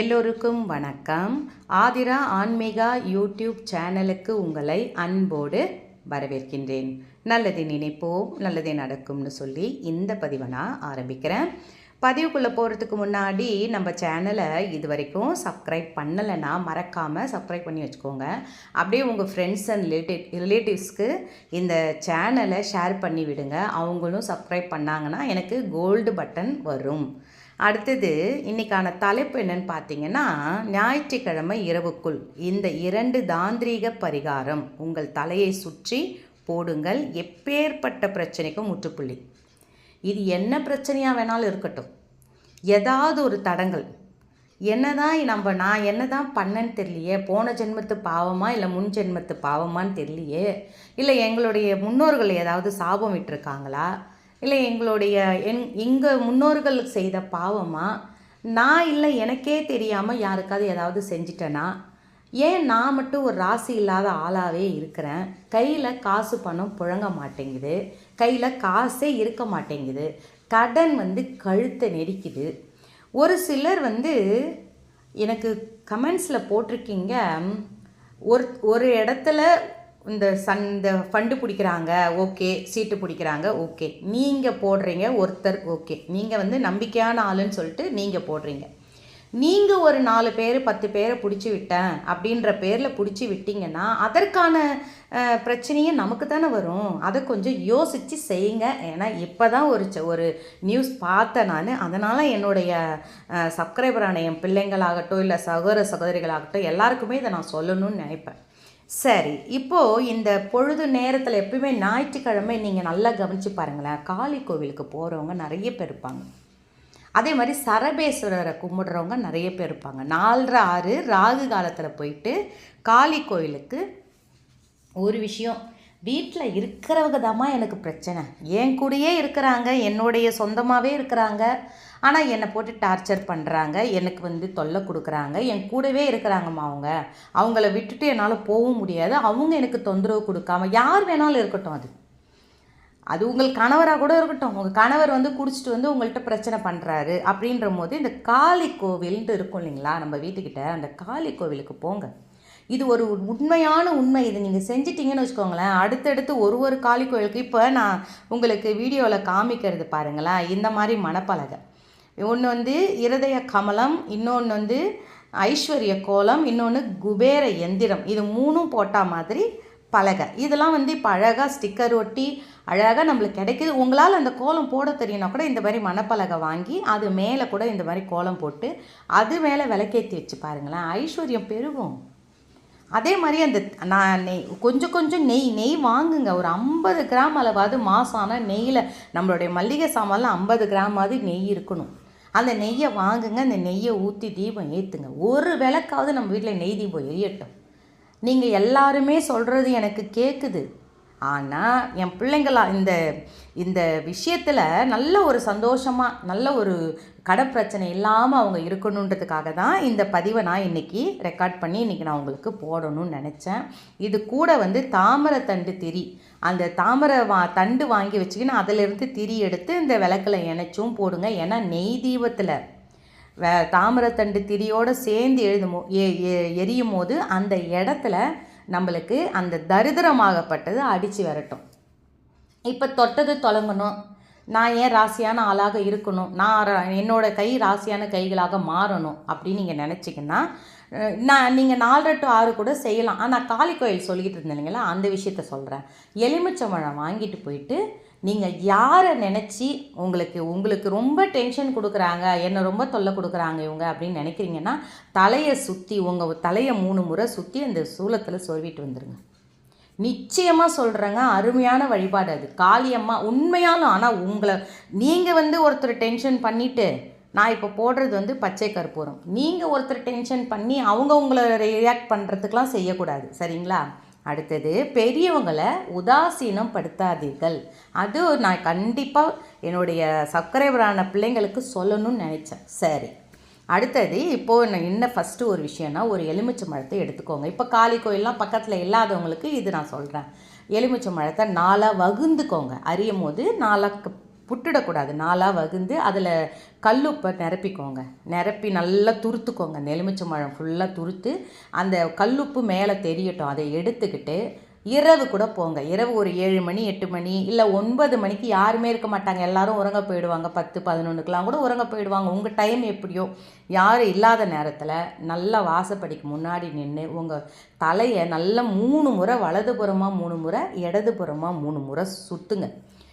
எல்லோருக்கும் வணக்கம். ஆதிரா ஆன்மீகா யூடியூப் சேனலுக்கு உங்களை அன்போடு வரவேற்கின்றேன். நல்லது நினைப்போம் நல்லதே நடக்கும்னு சொல்லி இந்த பதிவை நான் ஆரம்பிக்கிறேன். பதிவுக்குள்ளே போகிறதுக்கு முன்னாடி நம்ம சேனலை இது வரைக்கும் சப்ஸ்கிரைப் பண்ணலைன்னா மறக்காமல் சப்ஸ்கிரைப் பண்ணி வச்சுக்கோங்க. அப்படியே உங்கள் ஃப்ரெண்ட்ஸ் அண்ட் ரிலேட்டிவ் ரிலேட்டிவ்ஸ்க்கு இந்த சேனலை ஷேர் பண்ணி விடுங்க. அவங்களும் சப்ஸ்கிரைப் பண்ணாங்கன்னா எனக்கு கோல்டு பட்டன் வரும். அடுத்தது இன்றைக்கான தலைப்பு என்னன்னு பார்த்தீங்கன்னா ஞாயிற்றுக்கிழமை இரவுக்குள் இந்த இரண்டு தாந்திரீக பரிகாரம் உங்கள் தலையை சுற்றி போடுங்கள். எப்பேற்பட்ட பிரச்சனைக்கும் முற்றுப்புள்ளி. இது என்ன பிரச்சனையாக வேணாலும் இருக்கட்டும். ஏதாவது ஒரு தடங்கள். என்னதான் நம்ம நான் என்ன தான் பண்ணேன்னு தெரியலையே போன ஜென்மத்து பாவமா இல்லை முன் ஜென்மத்து பாவமான்னு தெரியலையே இல்லை எங்களுடைய முன்னோர்கள் ஏதாவது சாபம் விட்டுருக்காங்களா? இல்லை எங்களுடைய என் எங்கள் முன்னோர்கள் செய்த பாவமா? நான் இல்லை எனக்கே தெரியாமல் யாருக்காவது ஏதாவது செஞ்சிட்டேன்னா ஏன் நான் மட்டும் ஒரு ராசி இல்லாத ஆளாகவே இருக்கிறேன்? கையில் காசு பணம் புழங்க மாட்டேங்குது. கையில் காசே இருக்க மாட்டேங்குது. கடன் வந்து கழுத்தை நெரிக்குது. ஒரு சிலர் வந்து எனக்கு கமெண்ட்ஸில் போட்டிருக்கீங்க. ஒரு ஒரு இடத்துல இந்த சன் இந்த ஃபண்டு பிடிக்கிறாங்க ஓகே சீட்டு பிடிக்கிறாங்க ஓகே நீங்கள் போடுறீங்க ஒருத்தர் ஓகே நீங்கள் வந்து நம்பிக்கையான ஆளுன்னு சொல்லிட்டு நீங்கள் போடுறீங்க. நீங்கள் ஒரு நாலு பேர் பத்து பேரை பிடிச்சி விட்டேன் அப்படின்ற பேரில் பிடிச்சி விட்டிங்கன்னா அதற்கான பிரச்சனையும் நமக்கு தானே வரும். அதை கொஞ்சம் யோசித்து செய்யுங்க. ஏன்னா இப்போ தான் ஒரு ச- ஒரு நியூஸ் பார்த்தேன் நான். அதனால் என்னுடைய சப்ஸ்கிரைபரான என் பிள்ளைங்களாகட்டும் இல்லை சகோதர சகோதரிகளாகட்டும் எல்லாருக்குமே இதை நான் சொல்லணும்னு நினைப்பேன். சரி இப்போது இந்த பொழுது நேரத்தில் எப்பயுமே ஞாயிற்றுக்கிழமை நீங்கள் நல்லா கவனித்து பாருங்களேன். காளி கோவிலுக்கு போகிறவங்க நிறைய பேர் இருப்பாங்க. அதே மாதிரி சரபேஸ்வரரை கும்பிடுறவங்க நிறைய பேர் இருப்பாங்க. நாலரை ஆறு ராகு காலத்தில் போயிட்டு காளி கோயிலுக்கு ஒரு விஷயம் வீட்டில் இருக்கிறவங்க தாம்மா எனக்கு பிரச்சனை. என் கூடயே இருக்கிறாங்க என்னுடைய சொந்தமாகவே இருக்கிறாங்க. ஆனால் என்னை போட்டு டார்ச்சர் பண்ணுறாங்க எனக்கு வந்து தொல்லை கொடுக்குறாங்க என் கூடவே இருக்கிறாங்கம்மா அவங்க. அவங்கள விட்டுட்டு என்னால் போகவும் முடியாது. அவங்க எனக்கு தொந்தரவு கொடுக்காம யார் வேணாலும் இருக்கட்டும் அது. அது உங்கள் கணவராக கூட இருக்கட்டும். உங்கள் கணவர் வந்து குடிச்சிட்டு வந்து உங்கள்கிட்ட பிரச்சனை பண்ணுறாரு அப்படின்ற போது இந்த காளி கோவில்ன்ட்டு இருக்கும் இல்லைங்களா? நம்ம வீட்டுக்கிட்ட அந்த காளி கோவிலுக்கு போங்க. இது ஒரு உண்மையான உண்மை. இது நீங்கள் செஞ்சிட்டிங்கன்னு வச்சுக்கோங்களேன். அடுத்தடுத்து ஒரு ஒரு காளி கோயிலுக்கு இப்போ நான் உங்களுக்கு வீடியோவில் காமிக்கிறது பாருங்களேன். இந்த மாதிரி மணப்பலகை ஒன்று வந்து இருதய கமலம் இன்னொன்று வந்து ஐஸ்வர்ய கோலம் இன்னொன்று குபேர எந்திரம். இது மூணும் போட்டால் மாதிரி பலகை. இதெல்லாம் வந்து இப்போ அழகாக ஸ்டிக்கர் ஒட்டி அழகாக நம்மளுக்கு கிடைக்குது. உங்களால் அந்த கோலம் போட தெரியும்னா கூட இந்த மாதிரி மணப்பலகை வாங்கி அது மேலே கூட இந்த மாதிரி கோலம் போட்டு அது மேலே விளக்கேற்றி வச்சு பாருங்களேன். ஐஸ்வர்யம் பெருகும். அதே மாதிரி அந்த நான் நெய் கொஞ்சம் கொஞ்சம் நெய் நெய் வாங்குங்க. ஒரு ஐம்பது கிராம் அளவாவது மாதம் ஆனால் நெய்யில் நம்மளுடைய மல்லிகை சாமான்லாம் ஐம்பது கிராமாவது நெய் இருக்கணும். அந்த நெய்யை வாங்குங்க. அந்த நெய்யை ஊற்றி தீபம் ஏற்றுங்க ஒரு விளக்காவது நம்ம வீட்டில் நெய் தீபம் எரியட்டும். நீங்கள் எல்லாருமே சொல்கிறது எனக்கு கேட்குது ஆனால் என் பிள்ளைங்களா இந்த இந்த விஷயத்தில் நல்ல ஒரு சந்தோஷமாக நல்ல ஒரு கடை பிரச்சனை இல்லாமல் அவங்க இருக்கணுன்றதுக்காக தான் இந்த பதிவை நான் இன்றைக்கி ரெக்கார்ட் பண்ணி இன்றைக்கி நான் உங்களுக்கு போடணும்னு நினச்சேன். இது கூட வந்து தாமரை தண்டு திரி. அந்த தாமரை வா தண்டு வாங்கி வச்சுக்கின்னு அதிலிருந்து திரி எடுத்து இந்த விளக்கில் இணைச்சும் போடுங்க. ஏன்னா நெய் தீபத்தில் வே தாமரத்தண்டு திரியோடு சேர்ந்து எழுதுமோ எ எ- எரியும் போது அந்த இடத்துல நம்மளுக்கு அந்த தரித்திரமாகப்பட்டது அடித்து வரட்டும். இப்போ தொட்டது தொடங்கணும். நான் ஏன் ராசியான ஆளாக இருக்கணும்? நான் என்னோடய கை ராசியான கைகளாக மாறணும் அப்படின்னு நீங்கள் நினச்சிங்கன்னா நான் நீங்கள் நாலரை டு ஆறு கூட செய்யலாம். ஆனால் காளி கோயில் சொல்லிக்கிட்டு இருந்தீங்களா இல்லைங்களா? அந்த விஷயத்த சொல்கிறேன் எலுமிச்சம்பழம் வாங்கிட்டு போயிட்டு நீங்கள் யாரை நினச்சி உங்களுக்கு உங்களுக்கு ரொம்ப டென்ஷன் கொடுக்குறாங்க என்னை ரொம்ப தொல்லை கொடுக்குறாங்க இவங்க அப்படின்னு நினைக்கிறீங்கன்னா தலையை சுற்றி உங்கள் தலையை மூணு முறை சுற்றி அந்த சூலத்தில் சொருவிட்டு வந்துடுங்க நிச்சயமாக சொல்கிறேங்க அருமையான வழிபாடு அது. காளியம்மா உண்மையாலும் ஆனால் உங்களை நீங்கள் வந்து ஒருத்தர் டென்ஷன் பண்ணிவிட்டு நான் இப்போ போடுறது வந்து பச்சை கற்பூரம். நீங்கள் ஒருத்தர் டென்ஷன் பண்ணி அவங்க உங்களை ரியாக்ட் பண்ணுறதுக்கெலாம் செய்யக்கூடாது. சரிங்களா? அடுத்தது பெரியவங்களை உதாசீனம் படுத்தாதீர்கள் அது நான் கண்டிப்பாக என்னுடைய சப்ஸ்கிரைபரான பிள்ளைங்களுக்கு சொல்லணும்னு நினச்சேன். சரி. அடுத்தது இப்போது நான் என்ன ஃபஸ்ட்டு ஒரு விஷயம்னா ஒரு எலுமிச்சை மரத்தை எடுத்துக்கோங்க. இப்போ காளி கோயிலெலாம் பக்கத்தில் இல்லாதவங்களுக்கு இது நான் சொல்கிறேன் எலுமிச்சை மரத்தை நாலாக வகுந்துக்கோங்க. அறியும் போது நாளாக விட்டுடக்கூடாது நாலாக வகுந்து அதில் கல்லுப்பை நிரப்பிக்கோங்க. நிரப்பி நல்லா துருத்துக்கோங்க. அந்த எலுமிச்சம்பழம் ஃபுல்லாக துருத்து அந்த கல்லுப்பு மேலே தெரியட்டும். அதை எடுத்துக்கிட்டு இரவு கூட போங்க. இரவு ஒரு ஏழு மணி எட்டு மணி இல்லை ஒன்பது மணிக்கு யாருமே இருக்க மாட்டாங்க. எல்லாரும் உறங்க போயிடுவாங்க. பத்து பதினொன்றுக்கெலாம் கூட உறங்க போயிடுவாங்க. உங்கள் டைம் எப்படியோ. யாரும் இல்லாத நேரத்தில் நல்லா வாசப்படிக்கு முன்னாடி நின்று உங்கள் தலையை நல்லா மூணு முறை வலதுபுறமாக மூணு முறை இடதுபுறமாக மூணு முறை சுற்றுங்க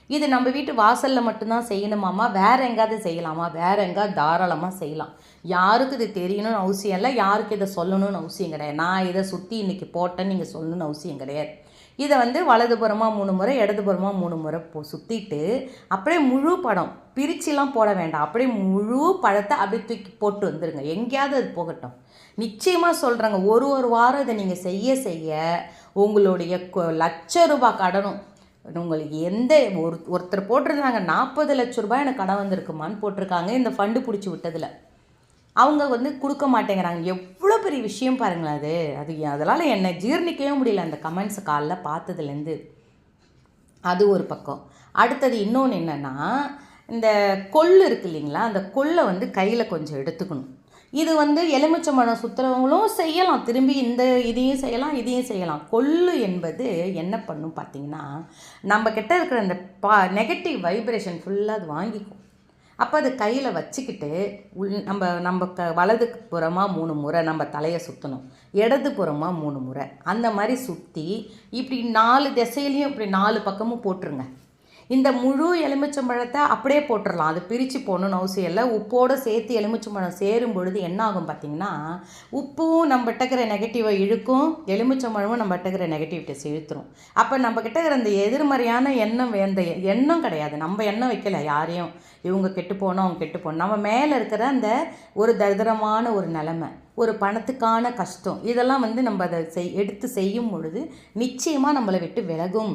இது நம்ம வீட்டு வாசலில் மட்டும்தான் செய்யணுமாமா வேறு எங்காவது செய்யலாமா? வேறு எங்காவது தாராளமாக செய்யலாம். யாருக்கு இது தெரியணும்னு அவசியம் இல்லை. யாருக்கு இதை சொல்லணும்னு அவசியம் கிடையாது. நான் இதை சுற்றி இன்றைக்கி போட்டேன்னு நீங்கள் சொல்லணும்னு அவசியம் கிடையாது. இதை வந்து வலதுபுறமாக மூணு முறை இடதுபுறமாக மூணு முறை போ சுற்றிட்டு அப்படியே முழு படம் பிரிச்சுலாம் போட வேண்டாம். அப்படியே முழு பழத்தை அப்படியே தூக்கி போட்டு வந்துடுங்க எங்கேயாவது அது போகட்டும். நிச்சயமாக சொல்கிறேங்க ஒரு ஒரு வாரம் இதை நீங்கள் செய்ய செய்ய உங்களுடைய கொ- லட்ச ரூபாய் கடனும் உங்களுக்கு எந்த ஒரு ஒருத்தர் போட்டிருந்தாங்க நாற்பது லட்ச ரூபாய் எனக்கு கடன் வந்திருக்குமான்னு போட்டிருக்காங்க. இந்த ஃபண்டு பிடிச்சி விட்டதில். அவங்க வந்து கொடுக்க மாட்டேங்கிறாங்க. எவ்வளோ பெரிய விஷயம் பாருங்களேன் அது. அது அதனால் என்னை ஜீர்ணிக்கவே முடியல அந்த கமெண்ட்ஸை காலைல பார்த்ததுலேருந்து. அது ஒரு பக்கம். அடுத்தது இன்னொன்று என்னென்னா இந்த கொள்ளு இருக்கு இல்லைங்களா? அந்த கொள்ளை வந்து கையில் கொஞ்சம் எடுத்துக்கணும். இது வந்து எலுமிச்சம்பழம் சுற்றுறவங்களும் செய்யலாம். திரும்பி இந்த இதையும் செய்யலாம் இதையும் செய்யலாம். கொள்ளு என்பது என்ன பண்ணும் பார்த்தீங்கன்னா நம்ம கிட்ட இருக்கிற அந்த பா நெகட்டிவ் வைப்ரேஷன் ஃபுல்லாக அது வாங்கிக்கும். அப்போ அது கையில் வச்சுக்கிட்டு உள் நம்ம நம்ம க வலது புறமாக மூணு முறை நம்ம தலையை சுற்றணும் இடது புறமாக மூணு முறை. அந்த மாதிரி சுற்றி இப்படி நாலு திசையிலையும் இப்படி நாலு பக்கமும் போட்டுருங்க. இந்த முழு எலுமிச்சம்பழத்தை அப்படியே போட்டுடலாம் அது பிரித்து போடணும்னு அவசியம் இல்லை. உப்போடு சேர்த்து எலுமிச்சம்பழம் சேரும் பொழுது என்ன ஆகும் பார்த்தீங்கன்னா உப்பும் நம்மகிட்ட இருக்கிற நெகட்டிவை இழுக்கும் எலுமிச்சம்பழமும் நம்மகிட்ட இருக்கிற நெகட்டிவிட்டிஸ் இழுத்துரும் அப்போ நம்மக்கிட்ட இருக்கிற அந்த எதிர்மறையான எண்ணம் அந்த எண்ணம் கிடையாது. நம்ம எண்ணம் வைக்கல யாரையும். இவங்க கெட்டு போனோம் அவங்க கெட்டு போனோம் நம்ம மேலே இருக்கிற அந்த ஒரு தரிதரமான ஒரு நிலமை ஒரு பணத்துக்கான கஷ்டம் இதெல்லாம் வந்து நம்ம அதை செய் எடுத்து செய்யும் பொழுது நிச்சயமாக நம்மளை விட்டு விலகும்.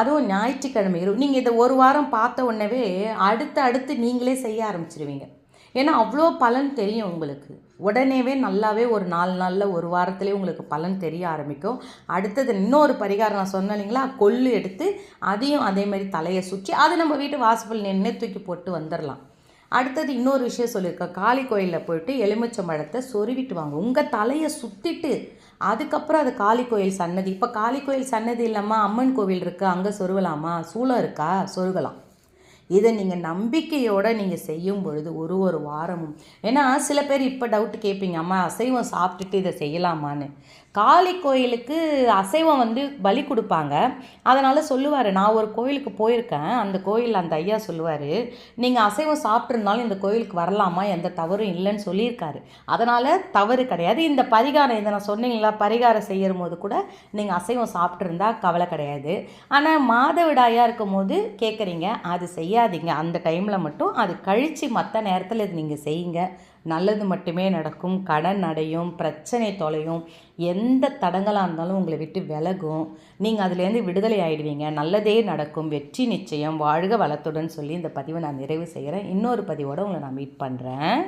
அதுவும் ஞாயிற்றுக்கிழமை இரவு. நீங்கள் இதை ஒரு வாரம் பார்த்த உடனே அடுத்து அடுத்து நீங்களே செய்ய ஆரம்பிச்சிருவீங்க. ஏன்னா அவ்வளோ பலன் தெரியும் உங்களுக்கு. உடனேவே நல்லாவே ஒரு நாலு நாளில் ஒரு வாரத்துலேயே உங்களுக்கு பலன் தெரிய ஆரம்பிக்கும். அடுத்தது இன்னொரு பரிகாரம் நான் சொன்னேன் இல்லைங்களா? கொள்ளு எடுத்து அதையும் அதே மாதிரி தலையை சுற்றி அது நம்ம வீட்டு வாசப்பல் நின்று தூக்கி போட்டு வந்துடலாம் அடுத்தது இன்னொரு விஷயம் சொல்லியிருக்கேன். காளி கோயிலில் போயிட்டு எலுமிச்சம்பழத்தை சொருவிட்டு வாங்க. உங்கள் தலையை சுற்றிட்டு அதுக்கப்புறம் அது காளி கோயில் சன்னதி. இப்போ காளி கோயில் சன்னதி இல்லாமல் அம்மன் கோவில் இருக்குது அங்கே சொருகலாமா சூளம் இருக்கா? சொருகலாம். இதை நீங்கள் நம்பிக்கையோடு நீங்கள் செய்யும் பொழுது ஒரு ஒரு வாரமும். ஏன்னா சில பேர் இப்போ டவுட் கேட்பீங்க அம்மா அசைவம் சாப்பிட்டுட்டு இதை செய்யலாமான்னு. காளி கோயிலுக்கு அசைவம் வந்து பலி கொடுப்பாங்க. அதனால் சொல்லுவார் நான் ஒரு கோயிலுக்கு போயிருக்கேன். அந்த கோயிலில் அந்த ஐயா சொல்லுவார் நீங்கள் அசைவம் சாப்பிட்ருந்தாலும் இந்த கோயிலுக்கு வரலாமா? எந்த தவறும் இல்லைன்னு சொல்லியிருக்காரு. அதனால் தவறு கிடையாது. இந்த பரிகாரம் இதை நான் சொன்னீங்களா பரிகாரம் செய்யும் போது கூட நீங்கள் அசைவம் சாப்பிட்ருந்தா கவலை கிடையாது. ஆனால் மாதவிடாயாக இருக்கும் போது கேட்குறீங்க அது செய்யாதீங்க. அந்த டைமில் மட்டும் அது கழித்து மற்ற நேரத்தில் இது நீங்கள் செய்யுங்க. நல்லது மட்டுமே நடக்கும். கடன் அடையும் பிரச்சனை தொலையும் எந்த தடங்களாக இருந்தாலும் உங்களை விட்டு விலகும். நீங்கள் அதுலேருந்து விடுதலை ஆகிடுவீங்க நல்லதே நடக்கும். வெற்றி நிச்சயம். வாழ்க வளத்துடன் சொல்லி இந்த பதிவை நான் நிறைவு செய்கிறேன். இன்னொரு பதிவோடு உங்களை நான் மீட் பண்ணுறேன்